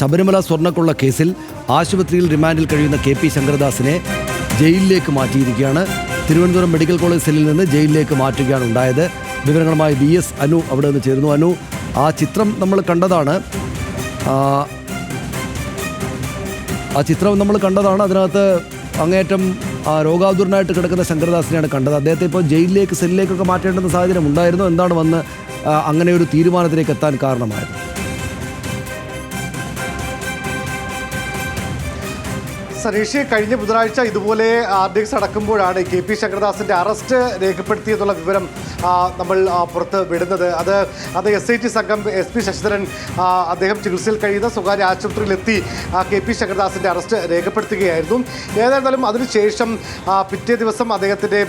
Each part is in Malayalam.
ശബരിമല സ്വർണക്കൊള്ള കേസിൽ ആശുപത്രിയിൽ റിമാൻഡിൽ കഴിയുന്ന കെ പി ശങ്കരദാസിനെ ജയിലിലേക്ക് മാറ്റിയിരിക്കുകയാണ്. തിരുവനന്തപുരം മെഡിക്കൽ കോളേജ് സെല്ലിൽ നിന്ന് ജയിലിലേക്ക് മാറ്റുകയാണ് ഉണ്ടായത്. വിവരങ്ങളുമായി വി എസ് അനു അവിടെ നിന്ന് ചേരുന്നു. അനു ആ ചിത്രം നമ്മൾ കണ്ടതാണ്. ആ, ചിത്രം നമ്മൾ കണ്ടതാണ്. അതിനകത്ത് അങ്ങേറ്റം ആ, രോഗാതുരനായിട്ട് കിടക്കുന്ന ശങ്കരദാസിനെയാണ് കണ്ടത്. അദ്ദേഹത്തെ ഇപ്പോൾ ജയിലിലേക്ക് സെല്ലിലേക്കൊക്കെ മാറ്റേണ്ടുന്ന സാഹചര്യം ഉണ്ടായിരുന്നു. എന്താണ് വന്ന് അങ്ങനെ ഒരു തീരുമാനത്തിലേക്ക് എത്താൻ കാരണമായത്? സനീഷ് കഴിഞ്ഞ ബുധനാഴ്ച ഇതുപോലെ ആർ ഡി എക്സ് അടക്കുമ്പോഴാണ് കെ പി ശങ്കരദാസിന്റെ അറസ്റ്റ് രേഖപ്പെടുത്തിയെന്നുള്ള വിവരം നമ്മൾ പുറത്ത് വിടുന്നത്. അത് അത് എസ് ഐ ടി സംഘം എസ് പി ശശിധരൻ അദ്ദേഹം ചികിത്സയിൽ കഴിയുന്ന സ്വകാര്യ ആശുപത്രിയിലെത്തി കെ പി ശങ്കരദാസിന്റെ അറസ്റ്റ് രേഖപ്പെടുത്തുകയായിരുന്നു. ഏതായിരുന്നാലും അതിനുശേഷം പിറ്റേ ദിവസം അദ്ദേഹത്തിന്റെ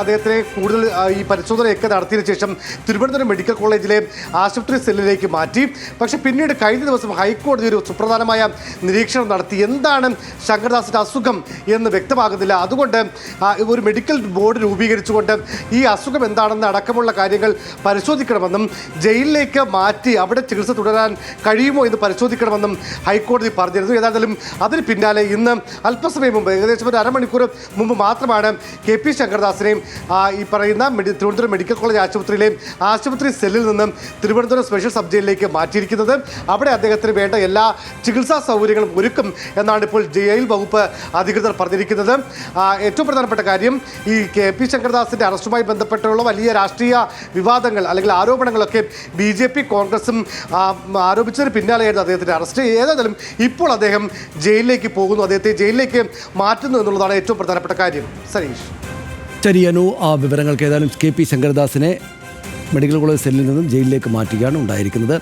അദ്ദേഹത്തിനെ കൂടുതൽ ഈ പരിശോധനയൊക്കെ നടത്തിയതിനു ശേഷം തിരുവനന്തപുരം മെഡിക്കൽ കോളേജിലെ ആശുപത്രി സെല്ലിലേക്ക് മാറ്റി. പക്ഷേ പിന്നീട് കഴിഞ്ഞ ദിവസം ഹൈക്കോടതി ഒരു സുപ്രധാനമായ നിരീക്ഷണം നടത്തി. എന്താണ് ശങ്കർദാസിന്റെ അസുഖം എന്ന് വ്യക്തമാകുന്നില്ല. അതുകൊണ്ട് ഒരു മെഡിക്കൽ ബോർഡ് രൂപീകരിച്ചുകൊണ്ട് ഈ അസുഖം എന്താണെന്ന് അടക്കമുള്ള കാര്യങ്ങൾ പരിശോധിക്കണമെന്നും ജയിലിലേക്ക് മാറ്റി അവിടെ ചികിത്സ തുടരാൻ കഴിയുമോ എന്ന് പരിശോധിക്കണമെന്നും ഹൈക്കോടതി പറഞ്ഞിരുന്നു. ഏതായാലും അതിന് പിന്നാലെ ഇന്ന് അല്പസമയം മുമ്പ് ഏകദേശം ഒരു അരമണിക്കൂർ മുമ്പ് മാത്രമാണ് കെ പി ശങ്കർദാസിനെയും ഈ പറയുന്ന തിരുവനന്തപുരം മെഡിക്കൽ കോളേജ് ആശുപത്രിയിലെയും ആശുപത്രി സെല്ലിൽ നിന്നും തിരുവനന്തപുരം സ്പെഷ്യൽ സബ് ജയിലിലേക്ക് മാറ്റിയിരിക്കുന്നത്. അവിടെ അദ്ദേഹത്തിന് വേണ്ട എല്ലാ ചികിത്സാ സൗകര്യങ്ങളും ഒരുക്കും എന്നാണ് ഇപ്പോൾ ജയിൽ വകുപ്പ് അധികൃതർ പറഞ്ഞിരിക്കുന്നത്. ഏറ്റവും പ്രധാനപ്പെട്ട കാര്യം ഈ കെ പി ശങ്കർദാസിന്റെ അറസ്റ്റുമായി ബന്ധപ്പെട്ടുള്ള വലിയ രാഷ്ട്രീയ വിവാദങ്ങൾ അല്ലെങ്കിൽ ആരോപണങ്ങളൊക്കെ ബി ജെ പി കോൺഗ്രസും ആരോപിച്ചതിന് പിന്നാലെയായിരുന്നു അദ്ദേഹത്തിന്റെ അറസ്റ്റ്. ഏതായാലും ഇപ്പോൾ അദ്ദേഹം ജയിലിലേക്ക് പോകുന്നു. അദ്ദേഹത്തെ ജയിലിലേക്ക് മാറ്റുന്നു എന്നുള്ളതാണ് ഏറ്റവും പ്രധാനപ്പെട്ട കാര്യം. സനീഷ്. ശരി അനു ആ വിവരങ്ങൾക്ക് ഏതായാലും കെ പി ശങ്കരദാസിനെ മെഡിക്കൽ കോളേജ് സെല്ലിൽ നിന്നും ജയിലിലേക്ക് മാറ്റുകയാണ് ഉണ്ടായിരിക്കുന്നത്.